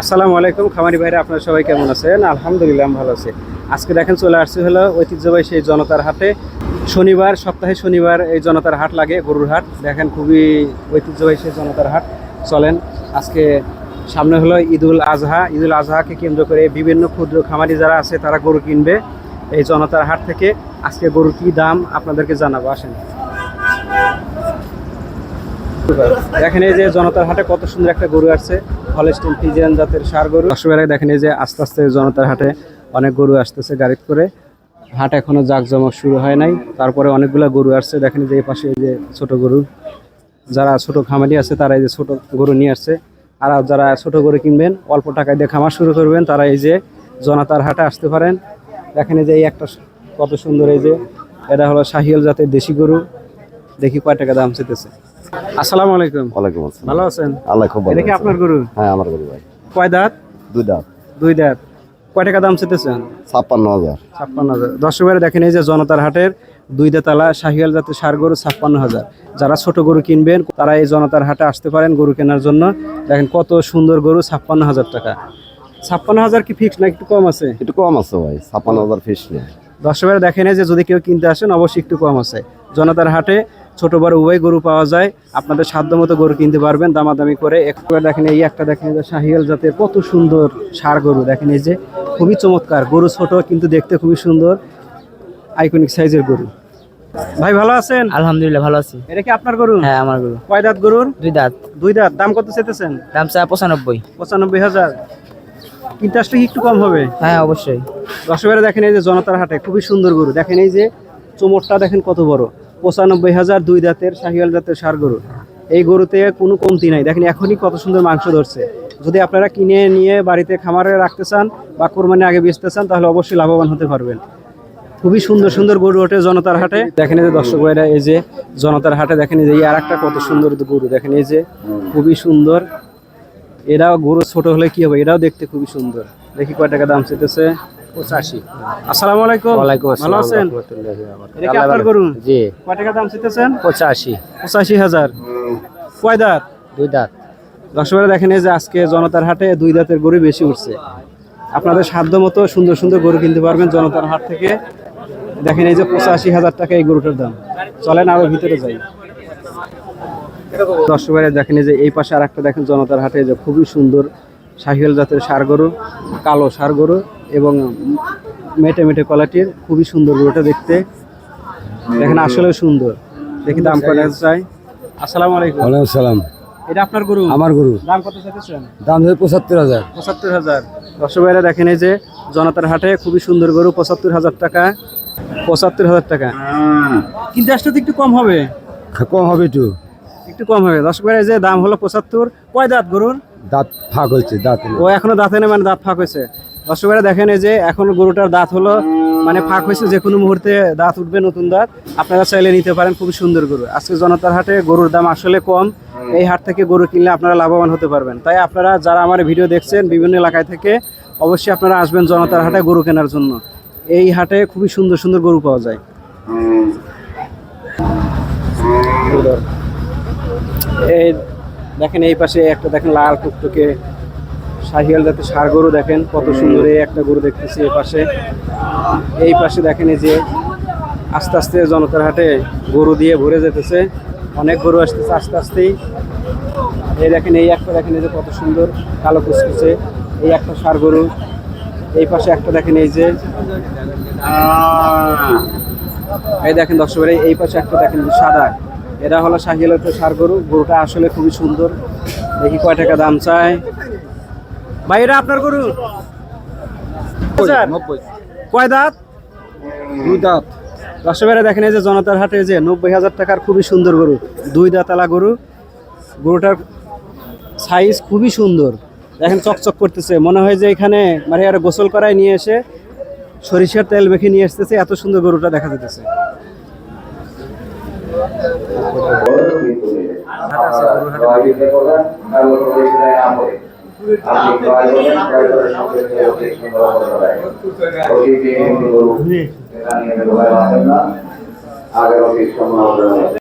আসসালামু আলাইকুম, খামারি ভাইরা, আপনারা সবাই কেমন আছেন? আলহামদুলিল্লাহ ভালো আছি। আজকে দেখেন চলে আসছি হলো ঐতিহ্যবাহী সেই জনতার হাটে। শনিবার, সপ্তাহে শনিবার এই জনতার হাট লাগে, গরুর হাট। দেখেন খুবই ঐতিহ্যবাহী সেই জনতার হাট। চলেন, আজকে সামনে হলো ঈদুল আজহা। ঈদুল আজহাকে কেন্দ্র করে বিভিন্ন ক্ষুদ্র খামারি যারা আছে, তারা গরু কিনবে এই জনতার হাট থেকে। আজকে গরুর কি দাম, আপনাদেরকে জানাব। আসেন। দেখেন এই যে জনতার হাটে কত সুন্দর একটা গরু আসছে হলস্টিন ফিজিয়ান জাতের সার গরু। দর্শকেরা দেখেন এই যে আস্তে আস্তে জনতার হাটে অনেক গরু আসতেছে গাড়িতে করে। হাট এখনও জাঁকজমক শুরু হয় নাই, তারপরে অনেকগুলা গরু আসছে। দেখেন যে এই পাশে এই যে ছোট গরু, যারা ছোট খামারি আছে তারা এই যে ছোট গরু নিয়ে আসছে। আর যারা ছোট গরু কিনবেন, অল্প টাকায় দিয়ে খামার শুরু করবেন, তারা এই যে জনতার হাটে আসতে পারেন। দেখেন এই যে এই একটা কত সুন্দর এই যে, এটা হলো শাহিয়াল জাতের দেশি গরু। দেখি কয় টাকা দাম চেতেছে আসসালামু আলাইকুম। ওয়ালাইকুম আসসালাম। ভালো আছেন? আল্লাহ খুব ভালো আছে। আপনার গরু? হ্যাঁ আমার গরু ভাই। কয় দাঁত? দুই দাঁত। দুই দাঁত। কয় টাকা দাম চেতেছেন ছাপ্পান্ন হাজার। ছাপ্পান্ন হাজার। দর্শকের দেখেন এই যে জনতার হাটের দুই দাঁতালা শাহিয়াল জাতের সার গরু ছাপ্পান্ন হাজার। যারা ছোট গরু কিনবেন তারা এই জনতার হাটে আসতে পারেন গরু কেনার জন্য। দেখেন কত সুন্দর গরু ছাপ্পান্ন হাজার টাকা। ছাপ্পান্ন হাজার কি ফিক্স না একটু কম আছে? একটু কম আছে ভাই ছাপ্পান্ন হাজার ফিস নেই। দর্শকের দেখেন এই যে যদি কেউ কিনতে আসেন অবশ্যই একটু কম আছে। জনতার হাটে ছোট বড় উভয় গরু পাওয়া যায়। আপনাদের সাধ্য মতো গরু কিনতে পারবেন দামাদামি করে। একটু দেখেন এই একটা দেখেন এই যে শাহিয়াল জাতের কত সুন্দর সার গরু। দেখেন এই যে খুবই চমৎকার গরু ছোট কিন্তু দেখতে খুবই সুন্দর আইকনিক সাইজের গরু। ভাই ভালো আছেন? আলহামদুলিল্লাহ ভালো আছি। এটা কি আপনার গরু? হ্যাঁ আমার গরু। কয় দাঁত গরুর? দুই দাঁত। দুই দাঁত। দাম কত চেতেছেন দাম চা পঁচানব্বই। পঁচানব্বই হাজার। কিনতে আসলে একটু কম হবে? হ্যাঁ অবশ্যই। দর্শকেরা দেখেন এই যে জনতার হাটে খুবই সুন্দর গরু। দেখেন এই যে চোমরটা দেখেন কত বড়। পঁচানব্বই হাজার দুই দাঁতের শাহিয়াল জাতের সার গরু। এই গরুতে কোনো কমতি নাই। দেখেন এখনই কত সুন্দর মাংস ধরছে। যদি আপনারা কিনে নিয়ে বাড়িতে খামারে রাখতে চান বা কোরবানি আগে বেচতে চান, তাহলে অবশ্যই লাভবান হতে পারবেন। খুবই সুন্দর সুন্দর গরু ওঠে জনতার হাটে। দেখেন এই যে দর্শক ভাইরা, এই যে জনতার হাটে দেখেন এই যে আর একটা কত সুন্দর গরু। দেখেন এই যে খুবই সুন্দর। এরাও গরু ছোট হলে কি হবে? এরাও দেখতে খুবই সুন্দর। দেখি কয় টাকা দাম চেতেছে পঁচাশি। আসসালামু আলাইকুম। ভালো আছেন? এটা কি আপনার গরু? জি। কয় টাকা দাম চেতেছেন? পঁচাশি। পঁচাশি হাজার। কয় দাঁত? দুই দাঁত। দর্শকরা দেখেন এই যে আজকে জনতার হাটে দুই দাঁতের গরু বেশি উঠছে। আপনাদের সাধ্য মতো সুন্দর সুন্দর গরু কিনতে পারবেন জনতার হাট থেকে। দেখেন এই যে পঁচাশি হাজার টাকা এই গরুটার দাম। চলেন আরও ভিতরে যাই। দর্শকরা দেখেন এই যে এই পাশে আর একটা দেখেন জনতার হাটে যে খুবই সুন্দর শাহিয়াল জাতের সার গরু কালো সার গরু। মেটে মেটে কলাটির খুবই সুন্দর গরুটা দেখতে। দেখেন আসলে সুন্দর। দেখি দাম কত চাই আসসালামু আলাইকুম। ওয়ালাইকুম সালাম। এটা আপনার গরু? আমার গরু। দাম কত চাইতেছেন? দাম হচ্ছে পঁচাত্তর হাজার। পঁচাত্তর হাজার। দর্শক ভাইরা দেখেন এই যে জনতার হাটে খুবই সুন্দর গরু পঁচাত্তর হাজার টাকা পঁচাত্তর হাজার টাকা। কিন্তু আসলে তো একটু কম হবে। কম হবে একটু। একটু কম হবে। দর্শক ভাইরা যে দাম হলো পঁচাত্তর। কয় দাঁত গরুর? দাঁত ফাঁক হয়েছে দাঁত। ও এখনও দাঁতে নেই মানে দাঁত ফাঁক হয়েছে। দর্শক দেখেন এই যে এখন গরুটার দাঁত হলো মানে ফাঁক হয়েছে যে কোনো মুহূর্তে দাঁত উঠবে নতুন দাঁত। আপনারা চাইলে নিতে পারেন, খুবই সুন্দর গরু। আজকে জনতার হাটে গরুর দাম আসলে কম। এই হাট থেকে গরু কিনলে আপনারা লাভবান হতে পারবেন। তাই আপনারা যারা আমার ভিডিও দেখছেন, বিভিন্ন এলাকায় থেকে, অবশ্যই আপনারা আসবেন জনতার হাটে গরু কেনার জন্য। এই হাটে খুবই সুন্দর সুন্দর গরু পাওয়া যায়। এই দেখেন এই পাশে একটা দেখেন লাল টুকটুকে শাহিয়াল জাতের সার গরু দেখেন, কত সুন্দর এই একটা গরু দেখতেছি এই পাশে। এই পাশে দেখেন এই যে আস্তে আস্তে জনতার হাটে গরু দিয়ে ভরে যেতেছে, অনেক গরু আসতেছে আস্তে আস্তেই। এই দেখেন, এই একটা দেখেন এই যে কত সুন্দর কালো কুচকুচে এই একটা সার গরু। এই পাশে একটা দেখেন এই যে এই দেখেন দর্শক এই পাশে একটা দেখেন সাদা। এরা হলো শাহিয়ালের সার গরু, গরুটা আসলে খুবই সুন্দর। দেখি কয় টাকা দাম চায়। ভাই এটা আপনার গরু? কয় দাঁত? দুই দাঁত। দর্শক ভাইরা দেখেন এই যে জনতার হাটে যে নব্বই হাজার টাকার খুবই সুন্দর গরু দুই দাঁতালা গরু। গরুটার সাইজ খুবই সুন্দর। দেখেন চকচক করতেছে। মনে হয় যে এখানে মানে আর গোসল করায় নিয়ে এসে সরিষার তেল মেখে নিয়ে আসতেছে। এত সুন্দর গরুটা দেখা যেতেছে অফিস সম্মান